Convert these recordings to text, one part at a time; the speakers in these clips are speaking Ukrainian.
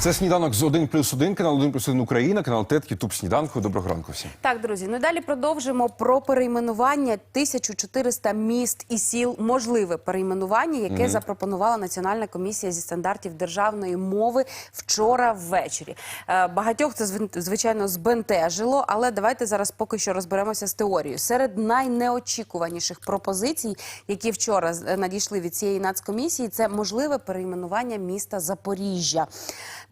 Це сніданок з 1 плюс 1, канал 1 плюс 1 Україна, канал ТЕТ, Ютуб Сніданку. Доброго ранку всім. Так, друзі, ну і далі продовжимо про перейменування 1400 міст і сіл. Можливе перейменування, яке запропонувала Національна комісія зі стандартів державної мови вчора ввечері. Е, Багатьох це звичайно збентежило, але давайте зараз поки що розберемося з теорією. Серед найнеочікуваніших пропозицій, які вчора надійшли від цієї нацкомісії, це можливе перейменування міста Запоріжжя.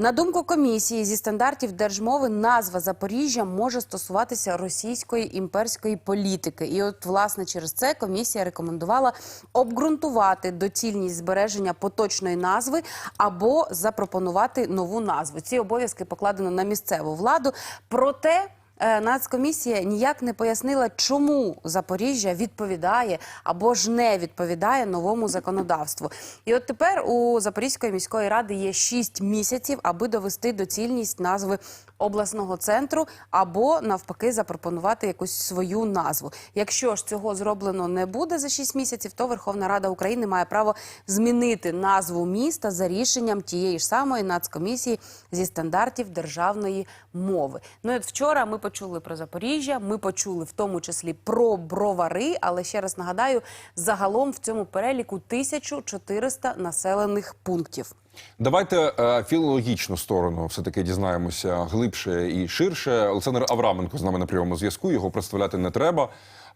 На думку комісії зі стандартів держмови, назва Запоріжжя може стосуватися російської імперської політики. І от, власне, через це комісія рекомендувала обґрунтувати доцільність збереження поточної назви або запропонувати нову назву. Ці обов'язки покладено на місцеву владу. Проте Нацкомісія ніяк не пояснила, чому Запоріжжя відповідає або ж не відповідає новому законодавству. І от тепер у Запорізької міської ради є 6 місяців, аби довести доцільність назви обласного центру або навпаки запропонувати якусь свою назву. Якщо ж цього зроблено не буде за 6 місяців, то Верховна Рада України має право змінити назву міста за рішенням тієї ж самої нацкомісії зі стандартів державної мови. Ну от вчора ми почули про Запоріжжя, ми почули в тому числі про бровари. Але ще раз нагадаю, загалом в цьому переліку 1400 населених пунктів. Давайте е, філологічну сторону все-таки дізнаємося глибше і ширше. Олександр Авраменко з нами на прямому зв'язку. Його представляти не треба.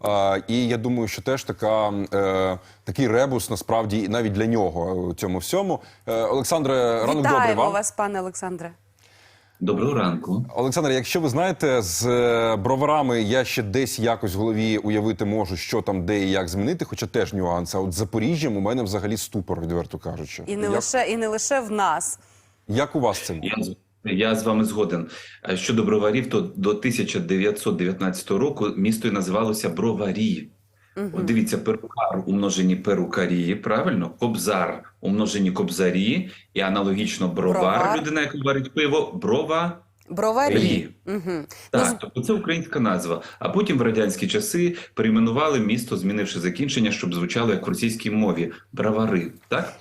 Е, і я думаю, що теж така, е, такий ребус насправді навіть для нього у цьому всьому. Е, Олександре, ранок добрий Вітаємо вас, пане Олександре. Доброго ранку. Олександр, якщо ви знаєте, з е, броварами я ще десь якось в голові уявити можу, що там, де і як змінити, хоча теж нюанси. А от з Запоріжжям у мене взагалі ступор, відверто кажучи. І не як, лише і не лише в нас. як у вас це? Я, з- я з вами згоден. Щодо броварів, то до 1919 року місто і називалося Броварі. От дивіться, перукар умножені перукарі, правильно? Кобзар умножені кобзарі, і аналогічно бровар, Бровар. людина, яка варить пиво, брова. Броварі. Угу. Так, тобто це українська назва. А потім в радянські часи перейменували місто, змінивши закінчення, щоб звучало як в російській мові бравари. Так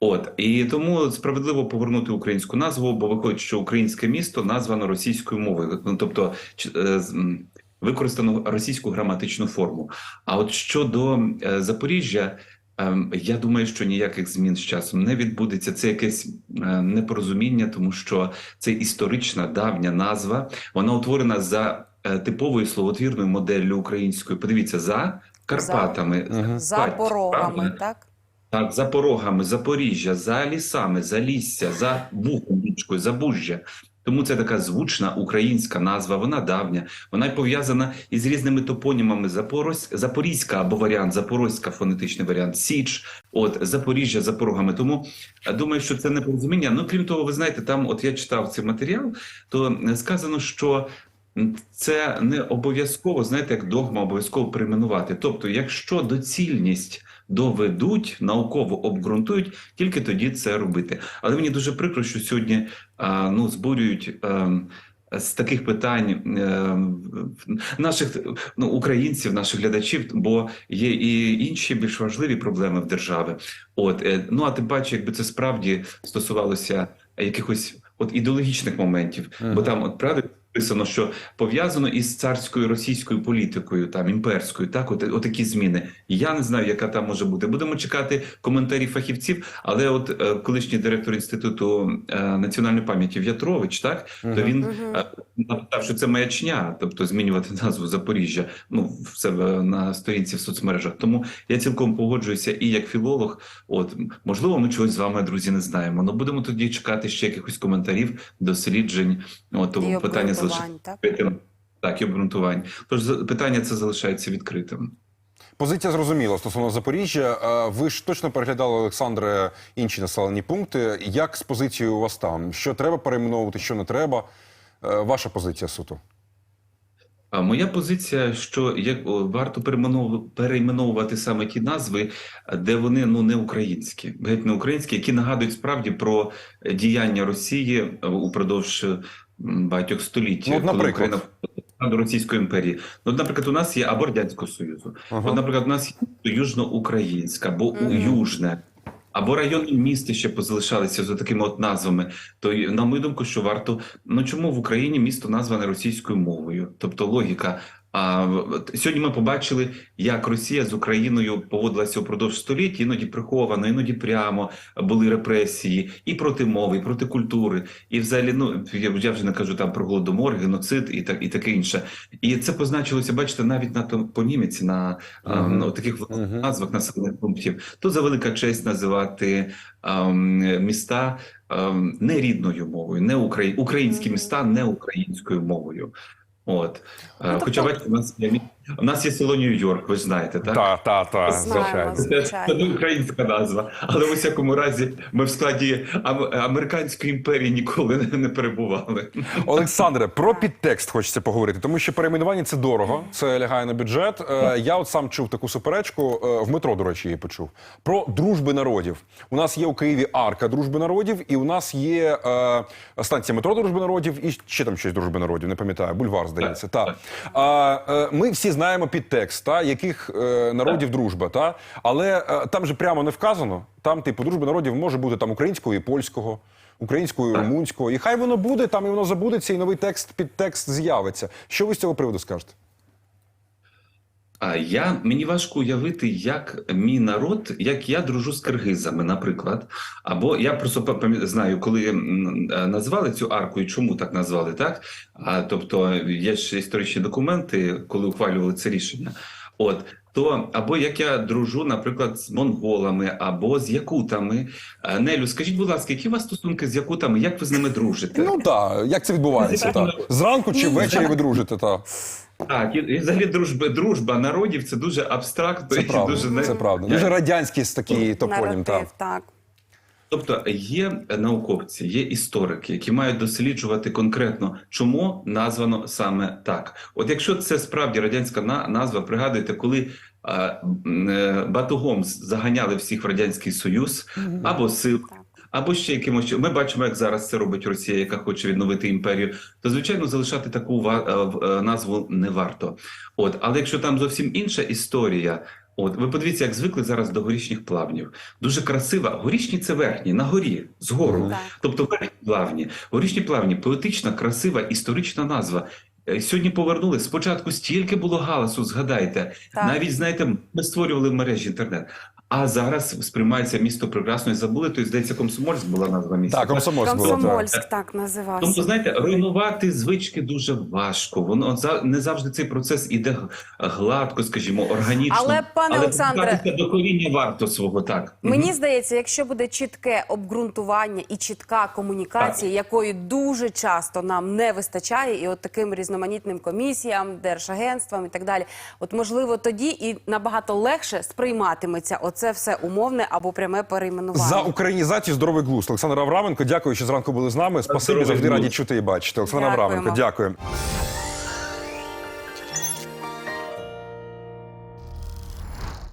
от і тому справедливо повернути українську назву, бо виходить, що українське місто названо російською мовою. Ну тобто е, використано російську граматичну форму. А от щодо е, Запоріжжя. ем, Я думаю, що ніяких змін з часом не відбудеться. Це якесь е, непорозуміння, тому що це історична давня назва. Вона утворена за е, типовою словотвірною моделлю українською. Подивіться за Карпатами, Мгм. За порогами, так? Так, за порогами, Запоріжжя, за лісами, за лісся, за Бухом річкою, за Бужжя. Тому це така звучна українська назва, вона давня, вона й пов'язана із різними топонімами Запорозь, Запорізька або варіант, Запорозька фонетичний варіант, Січ, от Запоріжжя за порогами. Тому е, думаю, що це непорозуміння. Ну крім того, ви знаєте, там, от я читав цей матеріал, то е, сказано, що це не обов'язково, знаєте, як догма обов'язково перейменувати. Тобто, якщо доцільність доведуть, науково обґрунтують, тільки тоді це робити. Але мені дуже прикро, що сьогодні ну, збурюють. ем, з таких питань е, наших ну, українців, наших глядачів, бо є і інші більш важливі проблеми в державі. От е, ну а тим паче, якби це справді стосувалося якихось от ідеологічних моментів, бо там от правда написано, що пов'язано із царською російською політикою, там імперською, так, от, от такі зміни. Я не знаю, яка там може бути. Будемо чекати коментарів фахівців. Але от е, колишній директор інституту е, національної пам'яті В'ятрович, так то він е, написав, що це маячня, тобто змінювати назву Запоріжжя. Ну в себе на сторінці в соцмережах. Тому я цілком погоджуюся і як філолог. От можливо, ми чогось з вами, друзі, не знаємо. але будемо тоді чекати ще якихось коментарів, досліджень. От тому питання обґрунтувань, так? Так, і обґрунтувань. Тож питання це залишається відкритим. Позиція зрозуміла стосовно Запоріжжя. Ви ж точно переглядали, Олександре, інші населені пункти. Як з позицією у вас там? Що треба перейменовувати, що не треба? Ваша позиція суто. А моя позиція, що як варто перейменовувати саме ті назви, де вони ну не українські, геть не українські, які нагадують справді про діяння Росії упродовж багатьох століть, Ну, от, коли. Україна до Російської імперії. Ну, от, наприклад, у нас є або Радянського Союзу, Ага. от, наприклад, у нас є Южноукраїнська, або Мгм. Южне. Або райони міста ще позалишалися за такими от назвами. То на мою думку, що варто ну чому в Україні місто назване російською мовою? Тобто логіка. А в- сьогодні ми побачили, як Росія з Україною поводилася упродовж століть, іноді приховано, іноді прямо були репресії і проти мови, і проти культури, і взагалі, ну я, вже не кажу там про голодомор, геноцид і так і таке інше. І це позначилося, бачите, навіть на топоніміці, на а, Мгм. ну, таких Мгм. назвах населених пунктів. То за велика честь називати ем, міста ем, не рідною мовою, не украї... українські міста не українською мовою. От. Е, Ну, Хоча тобто- бачите, у нас мі- у нас є село Нью-Йорк, ви ж знаєте, так? Та, та, та, Знаємо. звичайно. Це, це не українська назва, але в усякому разі ми в складі американської імперії ніколи не, перебували. Олександре, про підтекст хочеться поговорити, тому що перейменування це дорого, це лягає на бюджет. Е, Я от сам чув таку суперечку е, в метро, до речі, її почув про дружби народів. У нас є у Києві арка дружби народів, і у нас є е, станція метро дружби народів, і ще там щось дружби народів. Не пам'ятаю, бульвар здається. Так, ми всі знаємо підтекст, та яких е, народів дружба, та але е, там же прямо не вказано. Там, типу, дружба народів може бути там українського і польського. Українською, і румунського. і хай воно буде там, і воно забудеться, і новий текст підтекст з'явиться. Що ви з цього приводу скажете? А я мені важко уявити, як мій народ, як я дружу з киргизами, наприклад. Або я просто знаю, коли е, назвали цю арку і чому так назвали, так? А тобто є ж історичні документи, коли ухвалювали це рішення. От то або як я дружу, наприклад, з монголами, або з якутами. Е, Нелю, скажіть, будь ласка, які у вас стосунки з якутами? Як ви з ними дружите? Ну так, як це відбувається? Та? Зранку чи ввечері ви дружите? Та. Так, і, і взагалі дружба, дружба народів це дуже абстрактно Це і правда. дуже Це правда. Дуже радянський такий топонім. Та. Наратив, так. Тобто є науковці, є історики, які мають досліджувати конкретно, чому названо саме так. От якщо це справді радянська на- назва, пригадуєте, коли е, е, батогом заганяли всіх в радянський союз або сил. Або ще якимось ми бачимо, як зараз це робить Росія, яка хоче відновити імперію. То звичайно залишати таку е, е, назву не варто. От, але якщо там зовсім інша історія, от ви подивіться, як звикли зараз до горішніх плавнів. Дуже красива. Горішні це верхні, на горі, згору. Так. Тобто верхні плавні, горішні плавні, поетична, красива, історична назва. Е, Сьогодні повернули. Спочатку стільки було галасу, згадайте. Так. Навіть знаєте, ми створювали в мережі інтернет. А зараз сприймається місто прекрасно і забули. То здається, Комсомольськ була назва міста. Так, комсомольськ. Комсомольськ так називався. Тобто, знаєте, руйнувати звички дуже важко. Воно за не завжди цей процес іде гладко, скажімо, органічно. Але, пане Олександре- до коріння варто свого так. Мені здається, якщо буде чітке обґрунтування і чітка комунікація, якої дуже часто нам не вистачає, і от таким різноманітним комісіям, держагентствам і так далі, от можливо тоді і набагато легше сприйматиметься оце все умовне або пряме перейменування. За українізацію здоровий глузд. Олександр Авраменко, дякую, що зранку були з нами. Спасибі, завжди раді чути і бачити. Олександр. Авраменко, дякую.